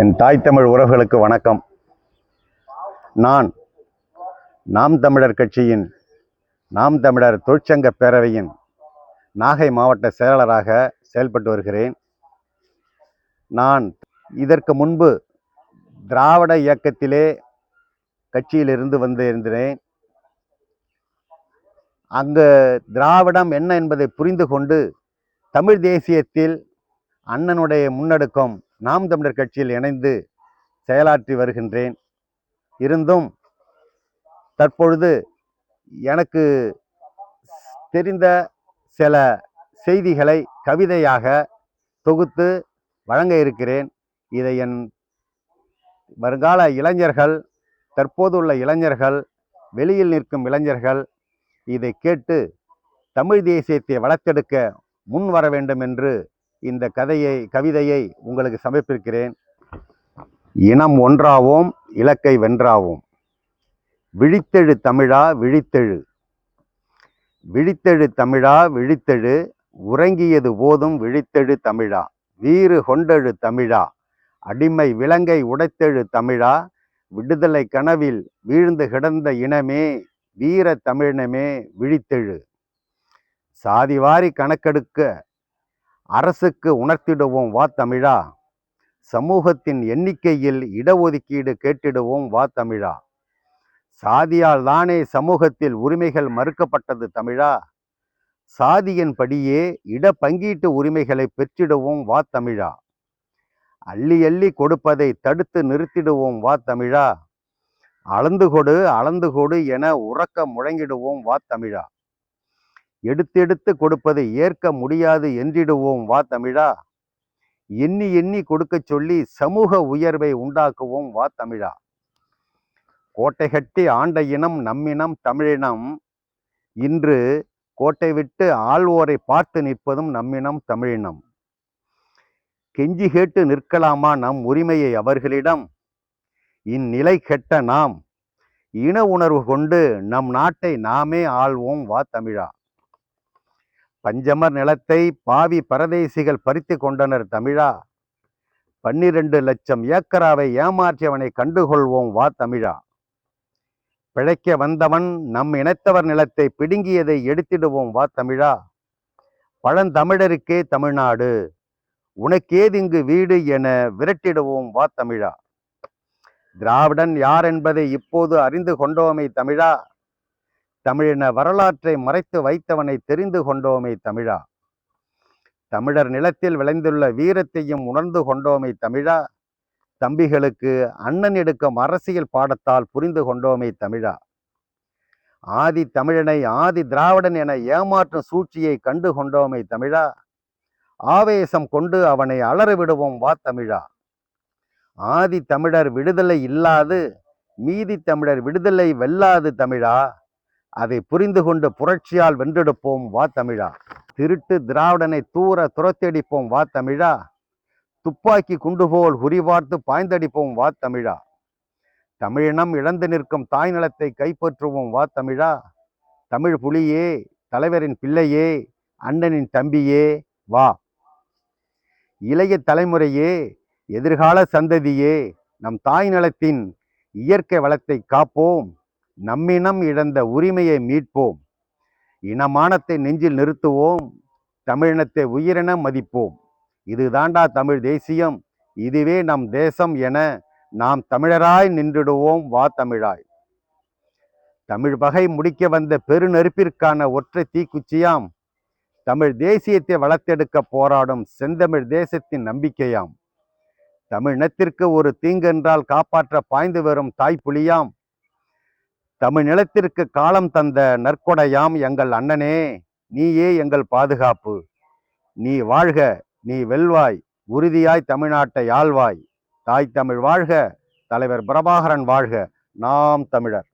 என் தாய் தமிழ் உறவுகளுக்கு வணக்கம். நான் நாம் தமிழர் கட்சியின் நாம் தமிழர் தொழிற்சங்க பேரவையின் நாகை மாவட்ட செயலாளராக செயல்பட்டு வருகிறேன். நான் இதற்கு முன்பு திராவிட இயக்கத்திலே கட்சியில் இருந்து வந்து இருந்தேன். அங்கு திராவிடம் என்ன என்பதை புரிந்து கொண்டு தமிழ் தேசியத்தில் அண்ணனுடைய முன்னெடுக்கும் நாம் தமிழர் கட்சியில் இணைந்து செயலாற்றி வருகின்றேன். இருந்தும் தற்பொழுது எனக்கு தெரிந்த சில செய்திகளை கவிதையாக தொகுத்து வழங்க இருக்கிறேன். இதை என் வருங்கால இளைஞர்கள் தற்போதுள்ள இளைஞர்கள் வெளியில் நிற்கும் இளைஞர்கள் இதை கேட்டு தமிழ் தேசியத்தை வளர்த்தெடுக்க முன் வர வேண்டும் என்று இந்த கதையை கவிதையை உங்களுக்கு சமர்ப்பிக்கிறேன். இனம் ஒன்றாவோம் இலக்கை வென்றாவோம். விழித்தெழு தமிழா விழித்தெழு. விழித்தெழு தமிழா விழித்தெழு. உறங்கியது போதும் விழித்தெழு தமிழா. வீறு கொண்டெழு தமிழா. அடிமை விலங்கை உடைத்தெழு தமிழா. விடுதலை கனவில் வீழ்ந்து கிடந்த இனமே வீர தமிழினமே விழித்தெழு. சாதிவாரி கணக்கெடுக்க அரசுக்கு உணர்த்திடுவோம் வா தமிழா. சமூகத்தின் எண்ணிக்கையில் இடஒதுக்கீடு கேட்டிடுவோம் வா தமிழா. சாதியால் தானே சமூகத்தில் உரிமைகள் மறுக்கப்பட்டது தமிழா. சாதியின் படியே இட பங்கீட்டு உரிமைகளை பெற்றிடுவோம் வா தமிழா. அள்ளி அள்ளி கொடுப்பதை தடுத்து நிறுத்திடுவோம் வா தமிழா. அளந்து கொடு அளந்து கொடு என உறக்க முழங்கிடுவோம் வா தமிழா. எடுத்தெடுத்து கொடுப்பதை ஏற்க முடியாது என்றிடுவோம் வா தமிழா. எண்ணி எண்ணி கொடுக்கச் சொல்லி சமூக உயர்வை உண்டாக்குவோம் வா தமிழா. கோட்டை கட்டி ஆண்ட இனம் நம்மினம் தமிழினம். இன்று கோட்டை விட்டு ஆள்வோரை பார்த்து நிற்பதும் நம்மினம் தமிழினம். கெஞ்சி கேட்டு நிற்கலாமா நம் உரிமையை அவர்களிடம்? இந்நிலை கெட்ட நாம். இன உணர்வு கொண்டு நம் நாட்டை நாமே ஆள்வோம் வா தமிழா. பஞ்சமர் நிலத்தை பாவி பரதேசிகள் பறித்து கொண்டனர் தமிழா. பன்னிரண்டு லட்சம் ஏக்கராவை ஏமாற்றியவனை கண்டுகொள்வோம் வா தமிழா. பிழைக்க வந்தவன் நம் இனத்தவர் நிலத்தை பிடுங்கியதை எடுத்திடுவோம் வா தமிழா. பழந்தமிழருக்கே தமிழ்நாடு. உனக்கேதிங்கு வீடு என விரட்டிடுவோம் வா தமிழா. திராவிடன் யார் என்பதை இப்போது அறிந்து கொண்டோமே தமிழா. தமிழின வரலாற்றை மறைத்து வைத்தவனை தெரிந்து கொண்டோமே தமிழா? தமிழர் நிலத்தில் விளைந்துள்ள வீரத்தையும் உணர்ந்து கொண்டோமே தமிழா? தம்பிகளுக்கு அண்ணன் எடுக்கும் அரசியல் பாடத்தால் புரிந்து கொண்டோமே தமிழா? ஆதி தமிழனை ஆதி திராவிடன் என ஏமாற்றும் சூழ்ச்சியை கண்டு கொண்டோமே தமிழா? ஆவேசம் கொண்டு அவனை அலற விடுவோம் வா தமிழா! ஆதி தமிழர் விடுதலை இல்லாது மீதி தமிழர் விடுதலை வெல்லாது தமிழா! அதை புரிந்து கொண்டு புரட்சியால் வென்றெடுப்போம் வா தமிழா. திருட்டு திராவிடனை தூர துரத்தடிப்போம் வா தமிழா. துப்பாக்கி குண்டு போல் குறிபார்த்து பாய்ந்தடிப்போம் வா தமிழா. தமிழினம் இழந்து நிற்கும் தாய் நிலத்தை கைப்பற்றுவோம் வா தமிழா. தமிழ் புலியே தலைவரின் பிள்ளையே அண்ணனின் தம்பியே வா. இளைய தலைமுறையே எதிர்கால சந்ததியே நம் தாய் நிலத்தின் இயற்கை வளத்தை காப்போம். நம்மினம் இழந்த உரிமையை மீட்போம். இனமானத்தை நெஞ்சில் நிறுத்துவோம். தமிழினத்தை உயிரென மதிப்போம். இது தாண்டா தமிழ் தேசியம். இதுவே நம் தேசம் என நாம் தமிழராய் நின்றுடுவோம் வா தமிழாய். தமிழ் பகை முடிக்க வந்த பெருநெருப்பிற்கான ஒற்றை தீக்குச்சியாம். தமிழ் தேசியத்தை வளர்த்தெடுக்க போராடும் செந்தமிழ் தேசத்தின் நம்பிக்கையாம். தமிழினத்திற்கு ஒரு தீங்கென்றால் காப்பாற்ற பாய்ந்து வரும் தாய்ப்புலியாம். தமிழ் நிலத்திற்கு காலம் தந்த நற்கொடையாம் எங்கள் அண்ணனே நீயே எங்கள் பாதுகாப்பு. நீ வாழ்க நீ வெல்வாய் உறுதியாய் தமிழ்நாட்டை ஆழ்வாய் தாய் தமிழ் வாழ்க தலைவர் பிரபாகரன் வாழ்க. நாம் தமிழர்.